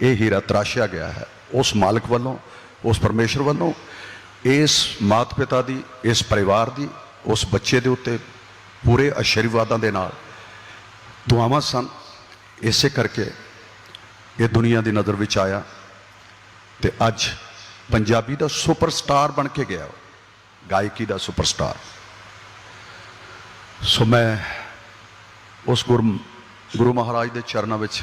ਇਹ ਹੀਰਾ ਤਰਾਸ਼ਿਆ ਗਿਆ ਹੈ। ਉਸ ਮਾਲਕ ਵੱਲੋਂ ਉਸ ਪਰਮੇਸ਼ਰ ਵੱਲੋਂ ਇਸ ਮਾਤ ਪਿਤਾ ਦੀ ਇਸ ਪਰਿਵਾਰ ਦੀ ਉਸ ਬੱਚੇ ਦੇ ਉੱਤੇ ਪੂਰੇ ਆਸ਼ੀਰਵਾਦਾਂ ਦੇ ਨਾਲ ਦੁਆਵਾਂ ਸਨ। ਇਸੇ ਕਰਕੇ ਇਹ ਦੁਨੀਆ ਦੀ ਨਜ਼ਰ ਵਿੱਚ ਆਇਆ ਤੇ ਅੱਜ ਪੰਜਾਬੀ ਦਾ ਸੁਪਰਸਟਾਰ ਬਣ ਕੇ ਗਿਆ ਉਹ, ਗਾਇਕੀ ਦਾ ਸੁਪਰਸਟਾਰ। ਸੋ ਮੈਂ ਉਸ ਗੁਰੂ ਗੁਰੂ ਮਹਾਰਾਜ ਦੇ ਚਰਨਾਂ ਵਿੱਚ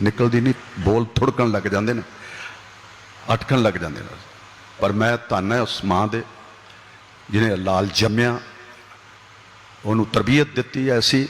ਨਿਕਲਦੀ ਨਹੀਂ, ਬੋਲ ਥੁੜਕਣ ਲੱਗ ਜਾਂਦੇ ਨੇ, ਅਟਕਣ ਲੱਗ ਜਾਂਦੇ ਨੇ। ਪਰ ਮੈਂ ਧੰਨ ਹੈ ਉਸ ਮਾਂ ਦੇ, ਜਿਹਨੇ ਲਾਲ ਜੰਮਿਆ, ਉਹਨੂੰ ਤਰਬੀਅਤ ਦਿੱਤੀ ਐਸੀ